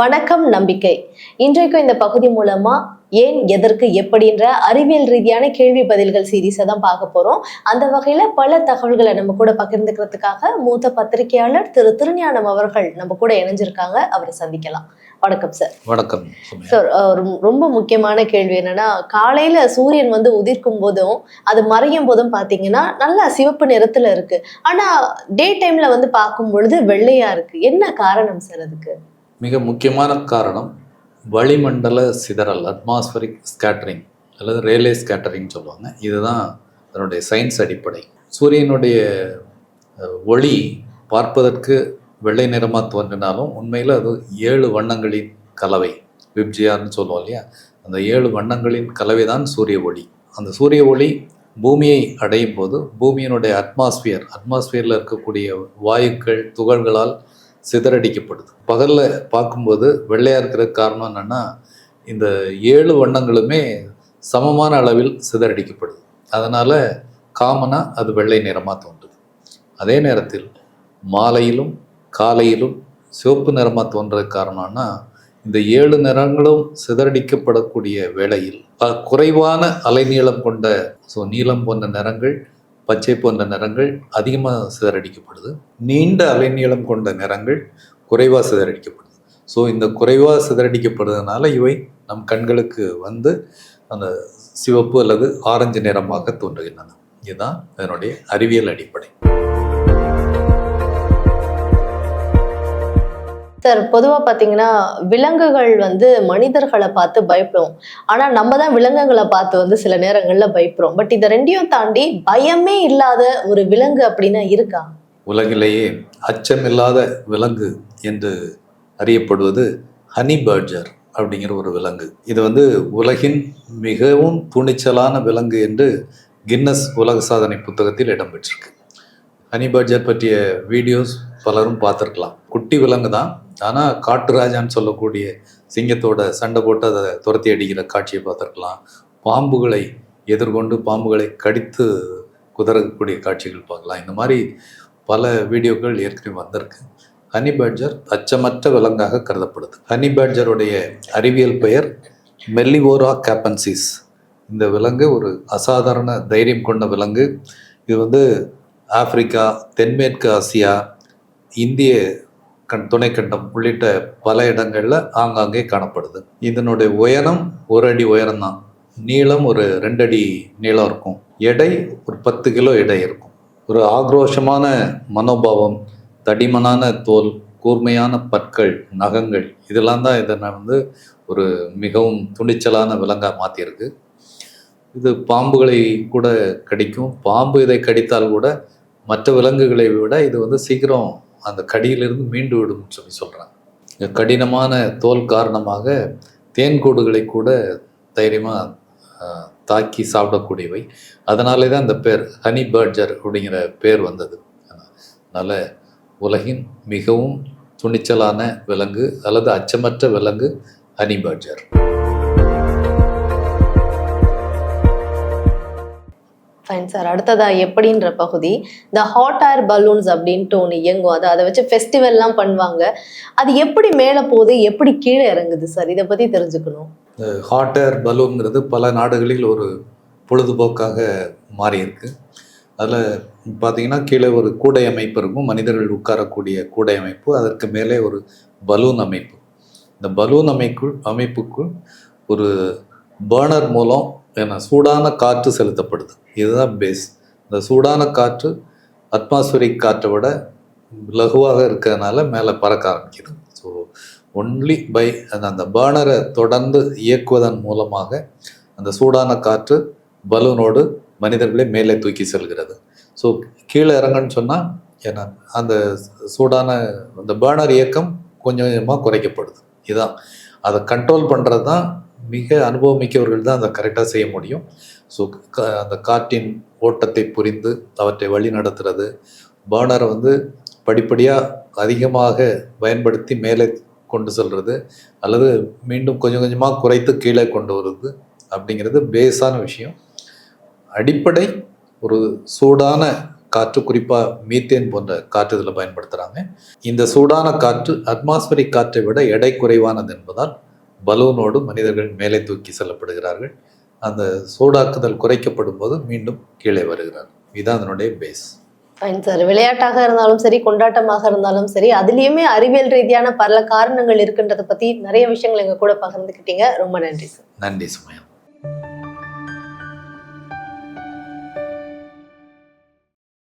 வணக்கம் நம்பிக்கை. இன்றைக்கும் இந்த பகுதி மூலமா ஏன் எதற்கு எப்படின்ற அறிவியல் ரீதியான கேள்வி பதில்கள் சீரீஸை தான் பார்க்க போறோம். அந்த வகையில பல தகவல்களை நம்ம கூட பகிர்ந்துக்கிறதுக்காக மூத்த பத்திரிகையாளர் திரு திருஞானம் அவர்கள் நம்ம கூட இணைஞ்சிருக்காங்க. அவரை சந்திக்கலாம். வணக்கம் சார் வணக்கம். சார் ரொம்ப முக்கியமான கேள்வி என்னன்னா காலையில சூரியன் வந்து உதிர்க்கும் போதும் அது மறையும் போதும் பாத்தீங்கன்னா நல்லா சிவப்பு நிறத்துல இருக்கு. ஆனா டே டைம்ல வந்து பார்க்கும் பொழுது வெள்ளையா இருக்கு. என்ன காரணம் சார் அதுக்கு? மிக முக்கியமான காரணம் வளிமண்டல சிதறல் அட்மாஸ்பரிக் ஸ்கேட்டரிங் அல்லது ரேலே ஸ்கேட்டரிங் சொல்லுவாங்க. இதுதான் அதனுடைய சயின்ஸ் அடிப்படை. சூரியனுடைய ஒளி பார்ப்பதற்கு வெள்ளை நிறமாக தோன்றினாலும் உண்மையில் அது ஏழு வண்ணங்களின் கலவை. விப்ஜியார்னு சொல்லுவோம் இல்லையா? அந்த ஏழு வண்ணங்களின் கலவை தான் சூரிய ஒளி. அந்த சூரிய ஒளி பூமியை அடையும் போது பூமியினுடைய அட்மாஸ்பியர் அட்மாஸ்பியரில் இருக்கக்கூடிய வாயுக்கள் துகள்களால் சிதறடிக்கப்படுது. பகலில் பார்க்கும்போது வெள்ளையாக இருக்கிற காரணம் என்னென்னா இந்த ஏழு வண்ணங்களுமே சமமான அளவில் சிதறடிக்கப்படுது. அதனால் காமனாக அது வெள்ளை நிறமாக தோன்றுது. அதே நேரத்தில் மாலையிலும் காலையிலும் சிவப்பு நிறமாக தோன்றது காரணம்னா இந்த ஏழு நிறங்களும் சிதறடிக்கப்படக்கூடிய வேளையில் ப- குறைவான அலைநீளம் கொண்ட ஸோ நீளம் போன்ற நிறங்கள் பச்சை போன்ற நிறங்கள் அதிகமாக சிதறடிக்கப்படுது. நீண்ட அலைநீளம் கொண்ட நிறங்கள் குறைவாக சிதறடிக்கப்படுது. ஸோ இந்த குறைவாக சிதறடிக்கப்படுறதுனால இவை நம் கண்களுக்கு வந்து அந்த சிவப்பு அல்லது ஆரஞ்சு நிறமாக தோன்றுகின்றன. இதுதான் அதனுடைய அறிவியல் அடிப்படை. சார் பொதுவாக பார்த்தீங்கன்னா விலங்குகள் வந்து மனிதர்களை பார்த்து பயப்படும். ஆனால் நம்ம தான் விலங்குகளை பார்த்து வந்து சில நேரங்களில் பயப்படுறோம் பட் இதை ரெண்டையும் தாண்டி பயமே இல்லாத ஒரு விலங்கு அப்படின்னா இருக்கா? உலகிலேயே அச்சமில்லாத விலங்கு என்று அறியப்படுவது ஹனி பர்ஜர் அப்படிங்கிற ஒரு விலங்கு. இது வந்து உலகின் மிகவும் துணிச்சலான விலங்கு என்று கின்னஸ் உலக சாதனை புத்தகத்தில் இடம்பெற்றிருக்கு ஹனி பர்ஜர் பற்றிய வீடியோஸ் பலரும் பார்த்துருக்கலாம். குட்டி விலங்கு தான். ஆனால் காட்டு ராஜான்னு சொல்லக்கூடிய சிங்கத்தோட சண்டை போட்டு அதை துரத்தி அடிக்கிற காட்சியை பார்த்துருக்கலாம். பாம்புகளை எதிர்கொண்டு பாம்புகளை கடித்து குதறக்கூடிய காட்சிகள் பார்க்கலாம். இந்த மாதிரி பல வீடியோக்கள் ஏற்கனவே வந்திருக்கு. ஹனி பேட்ஜர் அச்சமற்ற விலங்காக கருதப்படுது. ஹனி பேட்ஜருடைய அறிவியல் பெயர் மெல்லிவோரா கேப்பன்சிஸ். இந்த விலங்கு ஒரு அசாதாரண தைரியம் கொண்ட விலங்கு. இது வந்து ஆப்பிரிக்கா தென்மேற்கு ஆசியா இந்திய கண் துணைக்கண்டம் உள்ளிட்ட பல இடங்களில் ஆங்காங்கே காணப்படுது. இதனுடைய உயரம் ஒரு அடி உயரம்தான். நீளம் ஒரு ரெண்டு அடி நீளம் இருக்கும். எடை ஒரு பத்து கிலோ எடை இருக்கும். ஒரு ஆக்ரோஷமான மனோபாவம் தடிமனான தோல் கூர்மையான பற்கள் நகங்கள் இதெல்லாம் தான் இதை வந்து ஒரு மிகவும் துணிச்சலான விலங்காக மாற்றியிருக்கு இது பாம்புகளை கூட கடிக்கும். பாம்பு இதை கடித்தால் கூட மற்ற விலங்குகளை விட இது வந்து சீக்கிரம் அந்த கடியிலிருந்து மீண்டு விடும்னு சொல்லி சொல்கிறாங்க கடினமான தோல் காரணமாக தேன்கூடுகளை கூட தைரியமாக தாக்கி சாப்பிடக்கூடியவை. அதனாலே தான் இந்த பேர் ஹனி பர்ஜர் அப்படிங்கிற பேர் வந்தது. அதனால் உலகின் மிகவும் துணிச்சலான விலங்கு அல்லது அச்சமற்ற விலங்கு ஹனி பர்ஜர். ஃபைன் சார் அடுத்ததா எப்படின்ற பகுதி இந்த ஹாட் ஏர் பலூன்ஸ் அப்படின்ட்டு ஒன்று இயங்கும். அது அதை வச்சு ஃபெஸ்டிவல்லாம் பண்ணுவாங்க. அது எப்படி மேலே போகுது எப்படி கீழே இறங்குது சார் இதை பற்றி தெரிஞ்சுக்கணும். ஹாட் ஏர் பலூன்ங்கிறது பல நாடுகளில் ஒரு பொழுதுபோக்காக மாறியிருக்கு. அதில் பார்த்தீங்கன்னா கீழே ஒரு கூடை அமைப்பு இருக்கும். மனிதர்கள் உட்காரக்கூடிய கூடை அமைப்பு அதற்கு மேலே ஒரு பலூன் அமைப்பு. இந்த பலூன் அமைப்பு அமைப்புக்குள் ஒரு பேர்னர் மூலம் என்ன சூடான காற்று செலுத்தப்படுது. இதுதான் பேஸ் இந்த சூடான காற்று அட்மாஸ்பரிக் காற்றை விட லகுவாக இருக்கிறதுனால மேலே பறக்க ஆரம்பிக்குது. ஸோ ஒன்லி பை அந்த அந்த பேர்னரை தொடர்ந்து இயக்குவதன் மூலமாக அந்த சூடான காற்று பலூனோடு மனிதர்களை மேலே தூக்கி செல்கிறது. ஸோ கீழே இறங்கன்னு சொன்னால் ஏன்னா அந்த சூடான அந்த பேர்னர் இயக்கம் கொஞ்சம் கொஞ்சமாக குறைக்கப்படுது. இதுதான் அதை கண்ட்ரோல் பண்ணுறது தான் மிக அனுபவமிக்கவர்கள் தான் அதை கரெக்டாக செய்ய முடியும். ஸோ அந்த காற்றின் ஓட்டத்தை புரிந்து அவற்றை வழி நடத்துறது பேர்னரை வந்து படிப்படியாக அதிகமாக பயன்படுத்தி மேலே கொண்டு செல்வது அல்லது மீண்டும் கொஞ்சம் கொஞ்சமாக குறைத்து கீழே கொண்டு வருது அப்படிங்கிறது பேஸான விஷயம். அடிப்படை ஒரு சூடான காற்று குறிப்பாக மீத்தேன் போன்ற காற்று இதில் பயன்படுத்துகிறாங்க இந்த சூடான காற்று அட்மாஸ்பரிக் காற்றை விட எடை குறைவானது என்பதால் பலூனோடு மனிதர்கள் மேலே தூக்கி செல்லப்படுகிறார்கள். அந்த சூடாக்குதல் குறைக்கப்படும் போது மீண்டும் கீழே வருகிறார். இதுதான் அதனுடைய பேஸ் ஃபைன் சார் விளையாட்டாக இருந்தாலும் சரி கொண்டாட்டமாக இருந்தாலும் சரி அதுலயுமே அறிவியல் ரீதியான பல காரணங்கள் இருக்குன்றதை பத்தி நிறைய விஷயங்கள் எங்க கூட பகிர்ந்துக்கிட்டீங்க. ரொம்ப நன்றி சார் நன்றி சுமையா.